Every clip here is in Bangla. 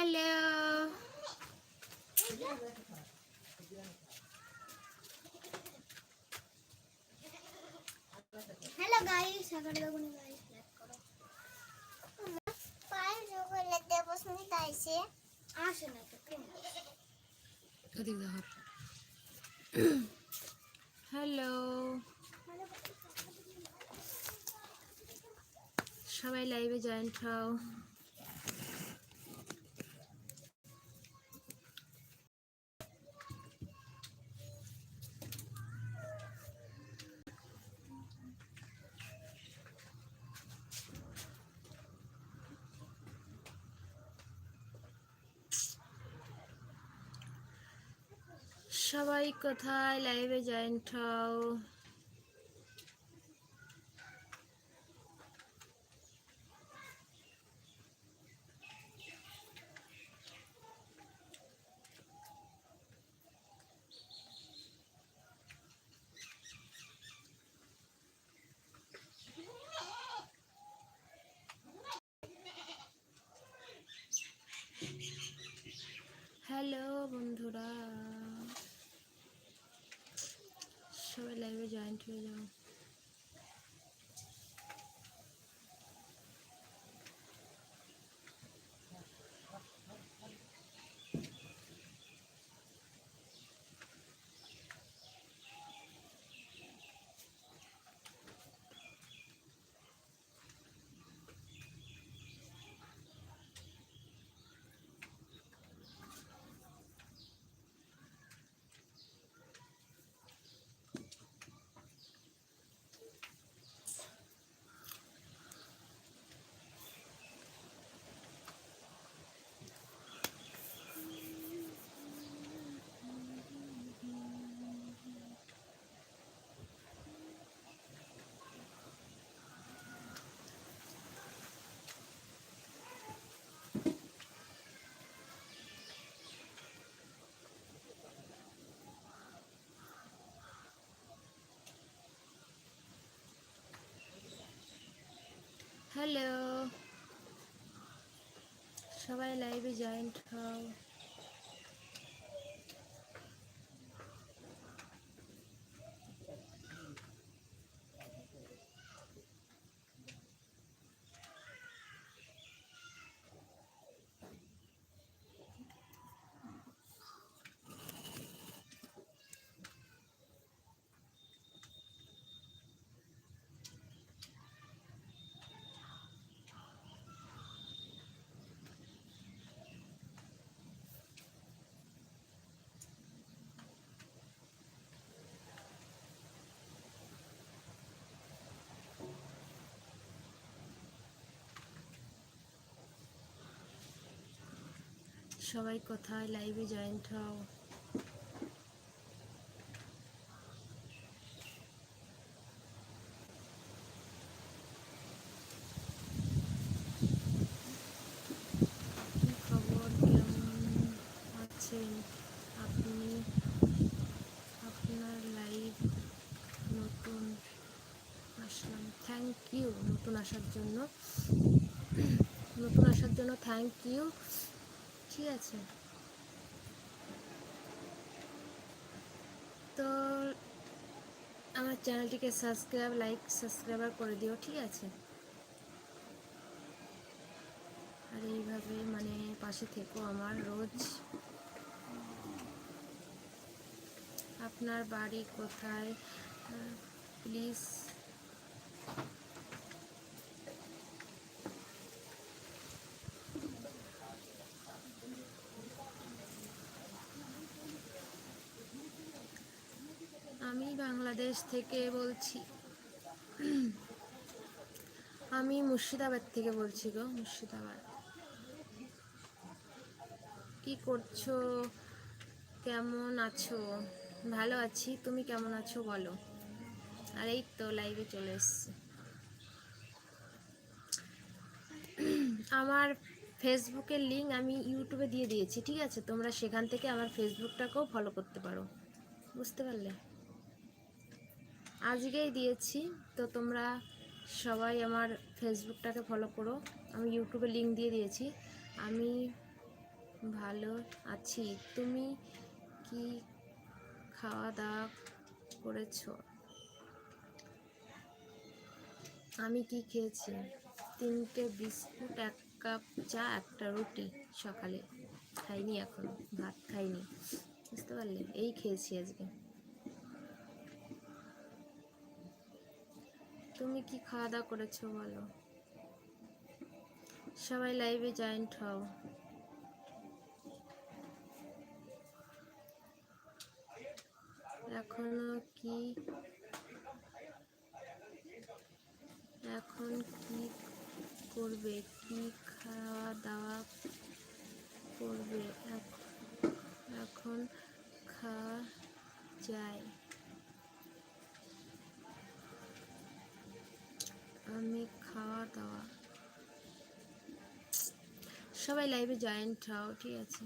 হ্যালো হ্যালো গাইস সাগর বেগুনি গাইস লাইক করো পায়ে জোগলে দেবস্মিতা আইছে আসে না তো কেন ওদিক ধর হ্যালো সবাই লাইভে জয়েন্ট হও। সবাই কোথায় লাইভে জয়েন্ট হও? হ্যালো বন্ধুরা। সবাই লাইভে জয়েন্ট হয়ে যাও। হ্যালো। সবাই লাইভে জয়েন্ট হও। সবাই কোথায়? লাইভে জয়েন্ট হও। থ্যাংক ইউ নতুন আসার জন্য। নতুন আসার জন্য থ্যাংক ইউ ঠিক আছে। তো আমার চ্যানেলটিকে সাবস্ক্রাইব, লাইক, সাবস্ক্রাইবার করে দিও, ঠিক আছে? আর এইভাবে মানে পাশে থেকো আমার রোজ। আপনার বাড়ি কোথায়? প্লিজ আমি বাংলাদেশ থেকে বলছি। আমি মুর্শিদাবাদ থেকে বলছি গো, মুর্শিদাবাদ। কি করছ? কেমন আছো? ভালো আছি, তুমি কেমন আছো বলো। আর এই তো লাইভে চলে এসছি। আমার ফেসবুকের লিঙ্ক আমি ইউটিউবে দিয়ে দিয়েছি, ঠিক আছে? তোমরা সেখান থেকে আমার ফেসবুকটাকেও ফলো করতে পারো। বুঝতে পারলে? আজকেই দিয়েছি। তো তোমরা সবাই আমার ফেসবুকটাকে ফলো করো। আমি ইউটিউবে লিঙ্ক দিয়ে দিয়েছি। আমি ভালো আছি। তুমি কি খাওয়া দাওয়া করেছ? আমি কি খেয়েছি? তিনটে বিস্কুট, এক কাপ চা, একটা রুটি সকালে। খাইনি এখন, ভাত খাইনি। বুঝতে পারলে? এই খেয়েছি আজকে। তুমি কি খাওয়া দাওয়া করেছ বলো? সবাই লাইভে জয়েন্ট হও। এখনও কি, এখন কি করবে? কি খাওয়া দাওয়া করবে এখ- এখন খাওয়া যায় আমি খাওয়া দাওয়া সবাই লাইভে জয়েন্ট হও ঠিক আছে।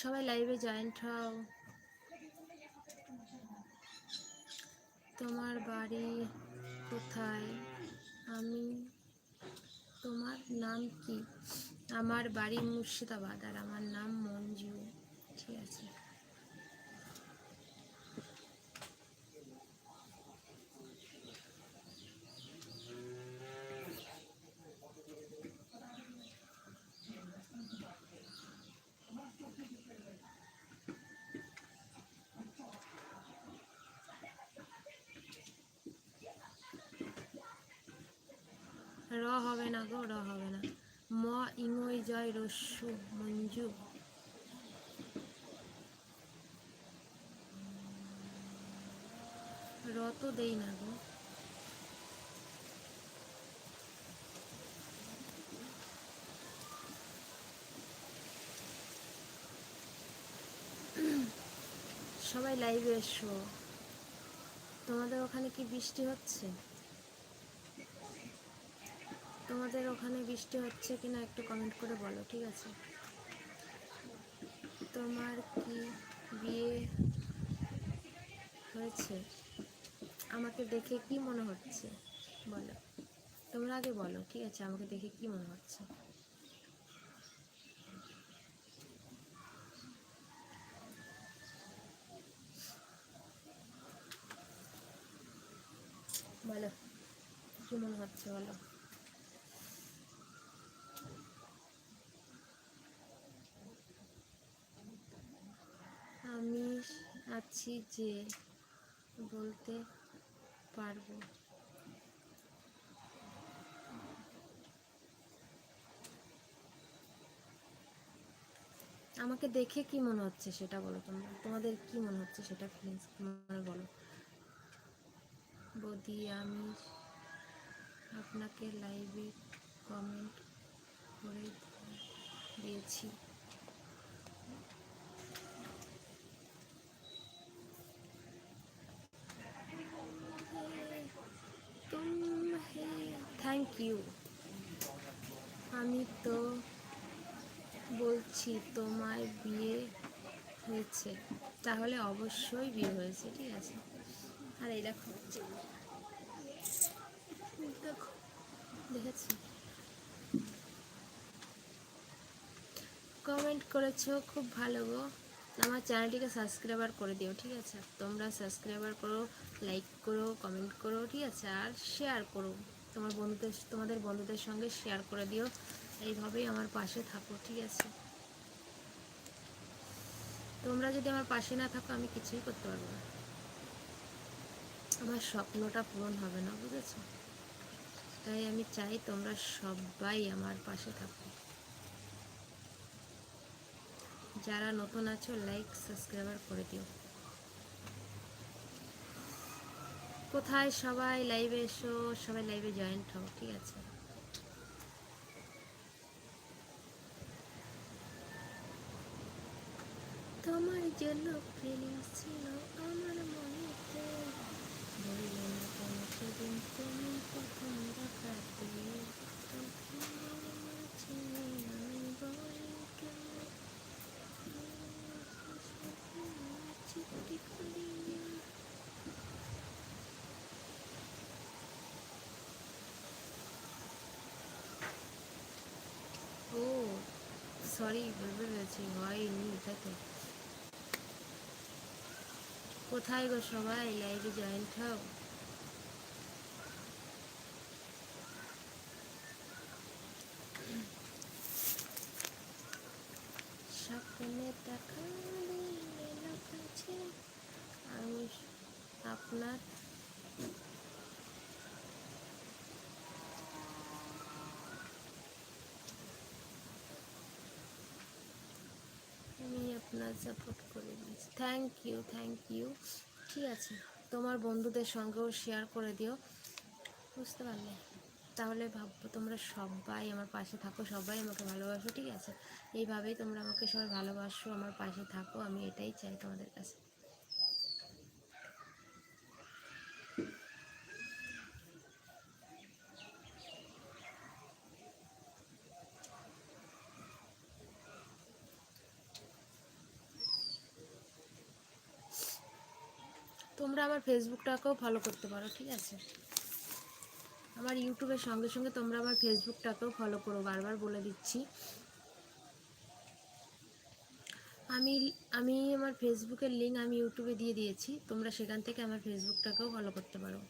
সবাই লাইভে জয়েন্ট হও তোমার বাড়ি কোথায়? আমি, তোমার নাম কি? আমার বাড়ি মুর্শিদাবাদ আর আমার নাম মঞ্জু। ঠিক আছে। র হবে না গো, র হবে না। ম ইমই জয় রস্যু মঞ্জু। র তো দেই না গো। সবাই লাইভে এসো। তোমাদের ওখানে কি বৃষ্টি হচ্ছে? তোমাদের ওখানে বৃষ্টি হচ্ছে কিনা একটু কমেন্ট করে বলো, ঠিক আছে? তোমার কি বিয়ে হয়েছে? আমাকে দেখে কি মনে হচ্ছে? বলো। তোমরা আগে বলো, ঠিক আছে? আমাকে দেখে কি মনে হচ্ছে? বলো, কি মনে হচ্ছে বলো আমি আছি যে বলতে পারব। আমাকে দেখে কি মনে হচ্ছে সেটা বলো তোমরা? তোমাদের কি মনে হচ্ছে সেটা ফিলিংস মানে বলো। বৌদি, আমি আপনাকে লাইভে কমেন্ট করে দিয়েছি। ইউ আমি তো বলছি, তোমার বিয়ে হয়েছে। তাহলে অবশ্যই বিয়ে হয়েছে, ঠিক আছে? আর এই দেখো দেখো, দেখেছি? কমেন্ট করেছ, খুব ভালো গো। আমার চ্যানেলটিকে সাবস্ক্রাইবার করে দিও, ঠিক আছে? তোমরা সাবস্ক্রাইবার করো লাইক করো কমেন্ট করো, ঠিক আছে? আর শেয়ার করো। তোমার বন্ধুদের, তোমাদের বন্ধুদের সঙ্গে শেয়ার করে দিও। এইভাবেই আমার পাশে থাকো, ঠিক আছে? তোমরা যদি আমার পাশে না থাকো, আমি কিছুই করতে পারব না। আমার স্বপ্নটা পূরণ হবে না, বুঝেছ? তাই আমি চাই তোমরা সবাই আমার পাশে থাকো। যারা নতুন আছো লাইক সাবস্ক্রাইবার করে দিও। কোথায় সবাই লাইভে এসো, সবাই লাইভে জয়েন্ট হও, ঠিক আছে? তোমার জন্য ফিলিংস ছিল আমার মনেতে। বললে না কেন সেদিন তুমি প্রথম দেখাতে। তখন মাঝে আমি বলি কেন সরি বলবে রয়েছে হয়নি তাই তো কোথায় গো সবাই? লাইভে জয়েন্ট হও। আমি আপনার আমি আপনার সাপোর্ট করে দিয়েছি। থ্যাংক ইউ থ্যাংক ইউ ঠিক আছে, তোমার বন্ধুদের সঙ্গেও শেয়ার করে দিও। বুঝতে পারলে? তাহলে ভাববো তোমরা সবাই আমার পাশে থাকো, সবাই আমাকে ভালোবাসো, ঠিক আছে? এইভাবেই তোমরা আমাকে সবাই ভালোবাসো, আমার পাশে থাকো, আমি এটাই চাই তোমাদের কাছে। তোমরা আমার ফেসবুকটাকেও ফলো করতে পারো, ঠিক আছে? আমার ইউটিউবের সঙ্গে সঙ্গে তোমরা আমার ফেসবুকটাকেও ফলো করো, বারবার বলে দিচ্ছি। আমি আমি আমার ফেসবুকের লিঙ্ক আমি ইউটিউবে দিয়ে দিয়েছি, তোমরা সেখান থেকে আমার ফেসবুকটাকেও ফলো করতে পারো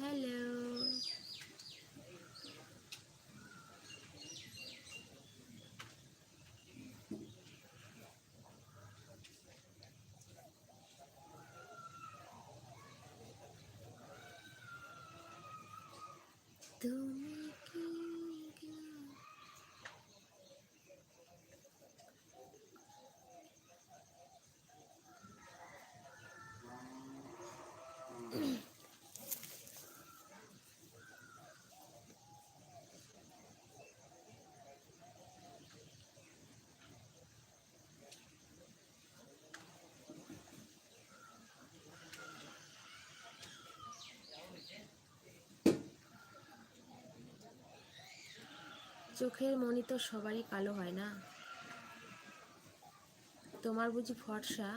হ্যালো তুমি চোখের মনি তো সবারই কালো হয় না। তোমার বুঝি ফর্সা